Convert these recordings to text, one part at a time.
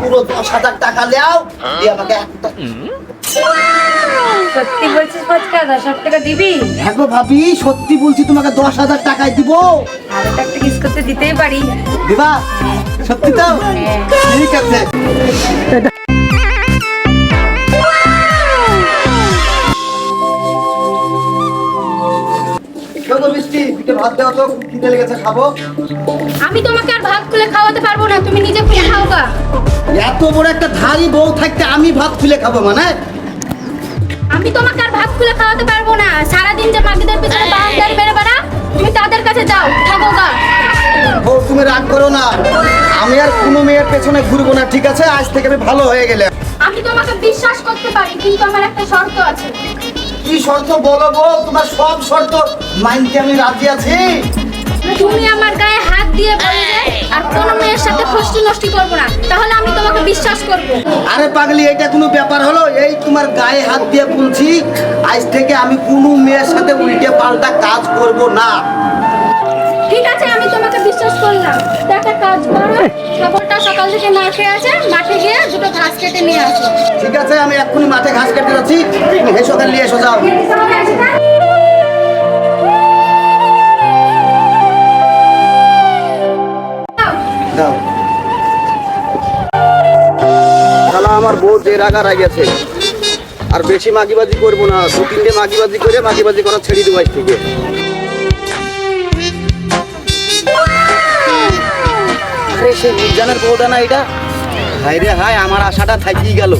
পুরো দশ হাজার টাকা নেও দিয়ে আমাকে একটা সত্যি বলছিস দশ হাজার টাকা দিবি? হ্যাঁ গো ভাবি সত্যি বলছি তোমাকে দশ হাজার টাকায় দিব। আর একটা কিস করতে দিতেই পারি। দিবা? সত্যি তো? হ্যাঁ। ঠিক আছে। কত মিষ্টি পিঠে ভাত দেওয়া তো খিদে লেগেছে খাব। আমি তোমাকে আর ভাত খুলে খাওয়াতে পারব না তুমি নিজে খুলে খাও গা এত বড় একটা ধারি বউ থাকতে আমি ভাত খুলে খাব মানে? আমি তোমাকে আর ভাত খুলে খাওয়াতে পারব না সারাদিন যে মাগিদের পিছনে বাউন্ডারি বেড়ে বেড়া তুমি তাদের কাছে যাও থাকো গা ও তুমি রাগ করো না। আমি আর কোনো মেয়ের পেছনে ঘুরবো না ঠিক আছে? আজ থেকে আমি ভালো হয়ে গেলে আমি তোমাকে বিশ্বাস করতে পারি কিন্তু আমার একটা শর্ত আছে। কি শর্ত বলো গো? তোমার সব শর্ত মাইনকে আমি রাজি আছি। তুমি আমার গায়ে হাত দিয়ে আর কোন মেয়ের সাথে ফষ্টি নষ্টি করব না। তাহলে আমি তোমাকে বিশ্বাস করব। আরে পাগলি এটা কোনো ব্যাপার হলো? এই তোমার গায়ে হাত দিয়ে বলছি আজ থেকে আমি কোনো মেয়ের সাথে উল্টে পাল্টা কাজ করব না। বিশ্বাস করলাম। তো একটা কাজ করো ছাগলটা সকাল থেকে না খেয়ে আছে মাঠে গিয়ে দুটো ঘাস কেটে নিয়ে আসো। ঠিক আছে আমি এক্ষুনি মাঠে ঘাস কাটতে যাচ্ছি। হেসো কাল নিয়ে এসো যাও। আমার বউ যে রাগা আর বেশি মাগিবাজি করব না দু তিনটে মাগিবাজি করে মাগিবাজি করা ছেড়ে দেবো থেকে। সেই মির্জানের বউটা না এটা? হাই রে হাই আমার আশাটা থাকিয়ে গেল।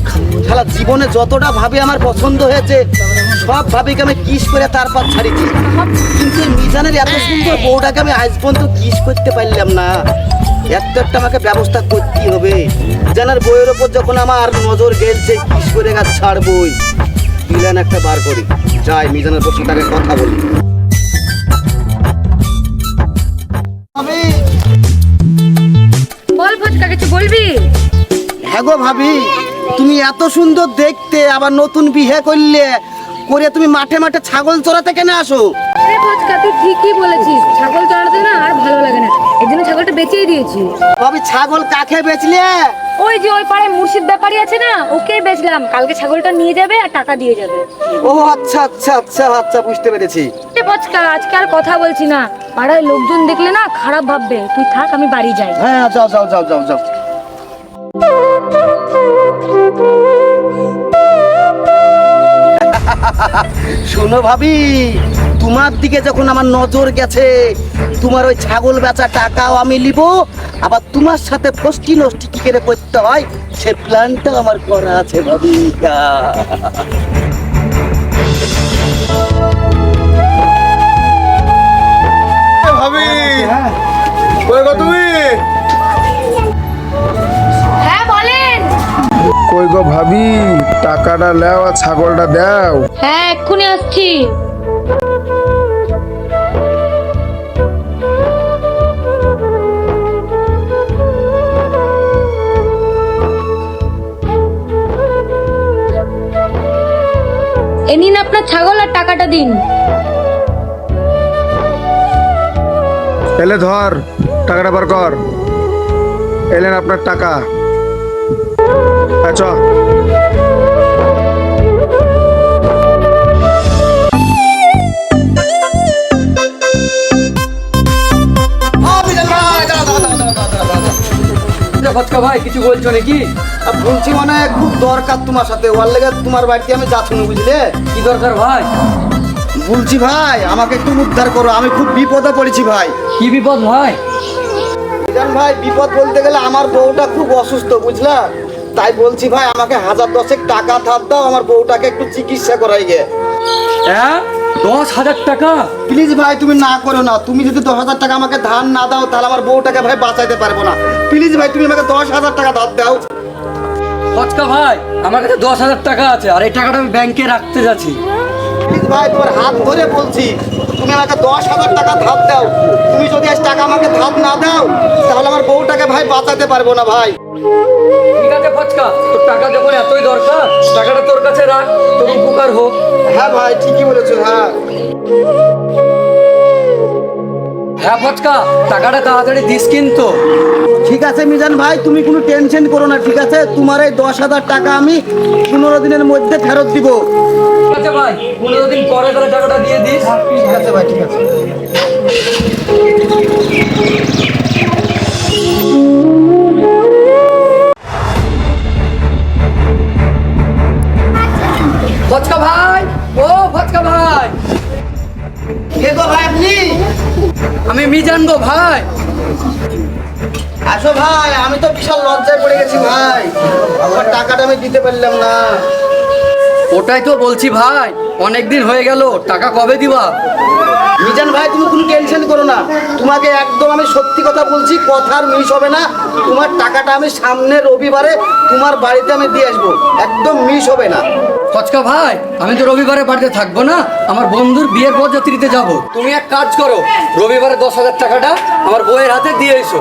শালা জীবনে যতটা ভাবে আমার পছন্দ হয়েছে, সব ভাবিকে আমি কিস করে তারপর ছাড়িছি কিন্তু মিজানের এত সুন্দর বউটাকে আমি আজ পর্যন্ত কিস করতে পারলাম না। এত একটা আমাকে ব্যবস্থা করতেই হবে। মিজানের বইয়ের ওপর যখন আমার নজর গেলছে, কিস করে গাছ ছাড়বই। প্ল্যান একটা বার করি। যাই, মিজানের বসে তাকে কথা বলি। হ্যাঁ গো ভাবি তুমি এত সুন্দর দেখতে আবার নতুন বিয়ে করলে করে তুমি মাঠে মাঠে ছাগল চড়াতে কেন আসো? আরে তুই ঠিকই বলেছিস ছাগল চড়াতে না আর ভালো লাগে না। এই জন্য ছাগলটা বেচেই দিয়েছি। ভাবি ছাগল কাকে বেচলে? ওই যে ওই পাড়ায় মুর্শিদ ব্যাপারী আছে না ওকেই বেচলাম। কালকে ছাগলটা নিয়ে যাবে আর টাকা দিয়ে যাবে। ও আচ্ছা আচ্ছা আচ্ছা আচ্ছা বুঝতে পেরেছি। এ ফচকা আজকে আর কথা বলছি না। পাড়ায় লোকজন দেখলে না খারাপ ভাববে। তুই থাক আমি বাড়ি যাই। হ্যাঁ যাও যাও যাও যাও যাও। শোনো ভাবি, তোমার দিকে যখন আমার নজর গেছে, তোমার ওই ছাগল বেচা টাকাও আমি নিব, আবার তোমার সাথে ফষ্টি নষ্টি কি করে করতে হয়, সে প্ল্যানটা আমার করা আছে ভাবি। গো ভাবি টাকাটা লেও আর ছাগলটা দাও। হ্যাঁ এক্ষুনি আসছি। এ নিন আপনার ছাগল আর টাকাটা দিন। এলে ধর টাকাটা বার কর। এলেন আপনার টাকা। আচ্ছা ফচকা ভাই কিছু বলছো নাকি? বলছি মানে খুব দরকার তোমার সাথে। ওর লেগে তোমার বাড়িতে আমি যাচ্ছি বুঝলে? কি দরকার ভাই? বলছি ভাই আমাকে একটু উদ্ধার করো। আমি খুব বিপদে পড়েছি ভাই। কি বিপদ ভাই? ভাই বিপদ বলতে গেলে আমার বউটা খুব অসুস্থ বুঝলা? তাই বলছি ভাই আমাকে হাজার দশেক টাকা ধার দাও আমার বউটাকে একটু চিকিৎসা করাই গে হ্যাঁ? দশ হাজার টাকা? প্লিজ ভাই তুমি না করো না। তুমি যদি দশ হাজার টাকা আমাকে ধার না দাও তাহলে আমার বউটাকে ভাই বাঁচাইতে পারব না। প্লিজ ভাই তুমি আমাকে দশ হাজার টাকা ধার দাও। ফটকা ভাই আমার কাছে দশ হাজার টাকা আছে আর এই টাকাটা আমি ব্যাংকে রাখতে যাচ্ছি। ভাই তোমার হাত ধরে বলছি তুমি আমাকে দশ হাজার টাকা ধার দাও। তুমি যদি আজ টাকা আমাকে ধার না দাও তাহলে আমার বউটাকে ভাই বাঁচাতে পারব না ভাই। ঠিক আছে ফচকা তোর টাকা যখন এতই দরকার টাকাটা তোর কাছে রাখ তোর উপকার হোক। হ্যাঁ ভাই ঠিকই বলেছ হ্যাঁ। হ্যাঁ ফচকা টাকাটা তাড়াতাড়ি দিস কিন্তু। ঠিক আছে মিজান ভাই তুমি কোনো টেনশন করো না ঠিক আছে? তোমার এই দশ হাজার টাকা আমি পনেরো দিনের মধ্যে ফেরত দিব। ঠিক আছে ভাই পনেরো দিন পরে তাহলে টাকাটা দিয়ে দিস। ঠিক আছে ভাই ঠিক আছে। ফচকা ভাই ও ফচকা ভাই। কে গো ভাই আপনি? আমি মিজান গো ভাই। আসো ভাই আমি তো বিশাল লজ্জায় পড়ে গেছি ভাই। আমার টাকাটা আমি দিতে পারলাম না। ওটাই তো বলছি ভাই অনেক দিন হয়ে গেল টাকা কবে দিবা? মিজান ভাই তুমি কোনো টেনশন করো না। তোমাকে একদম আমি সত্যি কথা বলছি কথার মিস হবে না। তোমার টাকাটা আমি সামনে রবিবারে তোমার বাড়িতে আমি দিয়ে আসব। একদম মিস হবে না। ফচকা ভাই আমি তো রবিবারে বাড়িতে থাকব না আমার বন্ধুর বিয়ের বরযাত্রীতে যাব। তুমি এক কাজ করো রবিবারে দশ হাজার টাকাটা আমার বইয়ের হাতে দিয়ে এসো।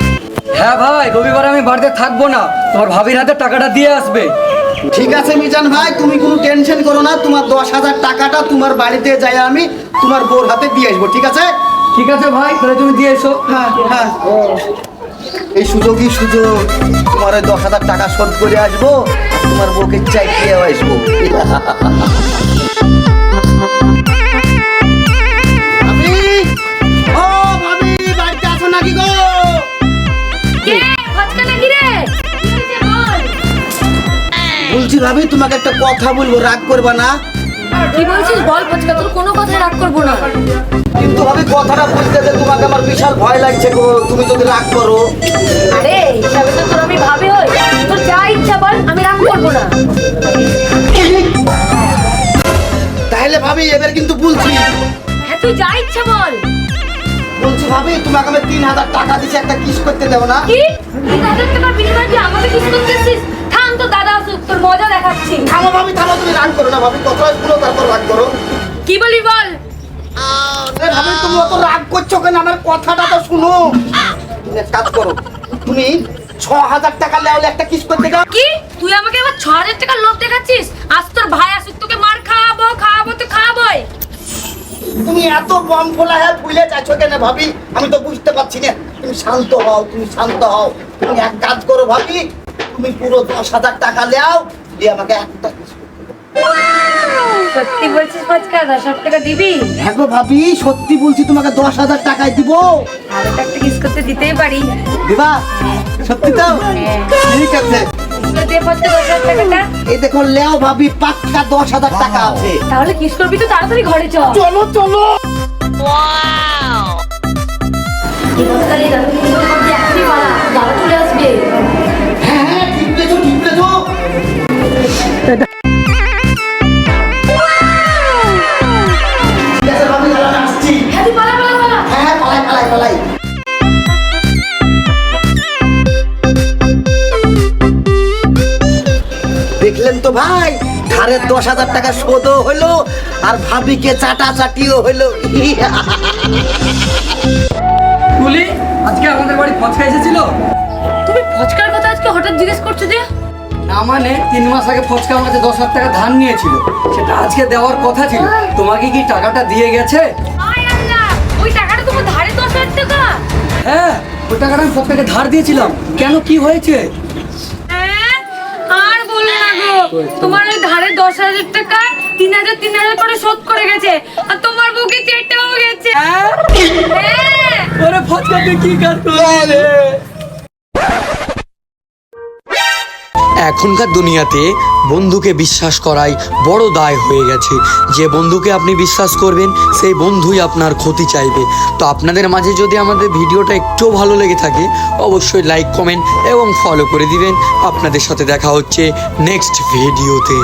হ্যাঁ ভাই রবিবারে আমি বাড়িতে থাকব না। তোমার ভাবির হাতে টাকাটা দিয়ে আসবে। ঠিক আছে মিজান ভাই তুমি কোনো টেনশন করো না তোমার দশ হাজার টাকাটা তোমার বাড়িতে যাই আমি তোমার বোর হাতে দিয়ে আসব ঠিক আছে? ঠিক আছে ভাই তাহলে তুমি দিয়ে এসো। হ্যাঁ হ্যাঁ। এই সুযোগই সুযোগ তোমার ওই দশ হাজার টাকা শোধ করে আসব আর তোমার বউকে চাই দিয়ে আসব। ভাবি তোমাকে একটা কথা বলব? রাগ করবা না? কি বলছিস? বল ফচকা তোর কোনো কথায় রাগ করব না। কিন্তু ভাবি কথাটা বলতে যে তোমাকে আমার বিশাল ভয় লাগছে গো তুমি যদি রাগ করো। আরে হিসাবে তো তোর আমি ভাবি হই। তোর যা ইচ্ছা বল আমি রাগ করব না। তাহলে ভাবি এবার কিন্তু বলছি। হ্যাঁ তুই যা ইচ্ছা বল। বলছি ভাবি তোমাকে আমি তিন হাজার টাকা দিচ্ছি একটা কিস করতে দেবো না? কি? তিন হাজার টাকার বিনিময়ে তুই আমাকে কিছু করতেছিস? তো দাদা আসুক তোর মজা দেখাচ্ছি। থামো ভাবি থামো তুমি রাগ করো না ভাবি কথা শুনো তারপর রাগ করো। কি বলি বল? ভাবি তুমি অত রাগ করছ কেন? আমার কথাটা তো শুনো। কাজ করো তুমি ছ হাজার টাকা লেওলে একটা কিস করতে দাও কি? তুই আমাকে এবার ছ হাজার টাকার লোভ দেখাচ্ছিস? আজ তোর ভাই আসুক তোকে মার খাওয়াবো খাওয়াবো তো খাওয়াবোই। তুমি এত বম ফোলা হ্যাঁ ভুলে যাচ্ছ কেন ভাবি? আমি তো বুঝতে পারছি না। তুমি শান্ত হও তুমি শান্ত হও। তুমি এক কাজ করো ভাবি তুমি পুরো দশ হাজার টাকা লেও দিয়ে আমাকে একটা সত্যি বলছিস ফচকা দশ হাজার টাকা দিবি? হ্যাঁ গো ভাবি সত্যি বলছি তোমাকে দশ হাজার টাকায় দিব। তাহলে একটা কিস করতে দিতেই পারি। দিবা? সত্যি তো? ঠিক আছে। এই দেখো লেও ভাবি পাক্কা দশ হাজার টাকা আছে। তাহলে কিস করবি তো তাড়াতাড়ি ঘরে চল। চলো চলো। দাদা হ্যাঁ পালাই দেখলেন তো ভাই ধারের দশ হাজার টাকা শোধও হলো আর ভাবিকে চাটা চাটিও হলো। তুলি আজকে আমাদের বাড়ি ফচকা এসেছিল? তুমি ফচকার কথা আজকে হঠাৎ জিজ্ঞেস করছ যে? না মানে তিন মাস আগে ফচকা আমার কাছে দশ হাজার টাকা ধার নিয়েছিল। সেটা আজকে দেওয়ার কথা ছিল। তোমাকে কি টাকাটা দিয়ে গেছে? হ্যাঁ ওই টাকাটা আমি ফচকাকে ধার দিয়েছিলাম কেন কি হয়েছে হ্যাঁ? আর বলো না গো তোমার ওই ধারে দশ হাজার টাকা তিন হাজার তিন হাজার করে শোধ করে গেছে আর তোমার বুকে চেটেও গেছে হ্যাঁ? হ্যাঁ ওরে ফচকা তুই কি কাজ করলি রে? এখনকার দুনিয়াতে বন্ধুকে বিশ্বাস করাই বড় দায় হয়ে গেছে। যে বন্ধুকে আপনি বিশ্বাস করবেন, সেই বন্ধুই আপনার ক্ষতি চাইবে। তো আপনাদের মাঝে যদি আমাদের ভিডিওটা একটু ভালো লেগে থাকে, অবশ্যই লাইক কমেন্ট এবং ফলো করে দিবেন। আপনাদের সাথে দেখা হচ্ছে নেক্সট ভিডিওতে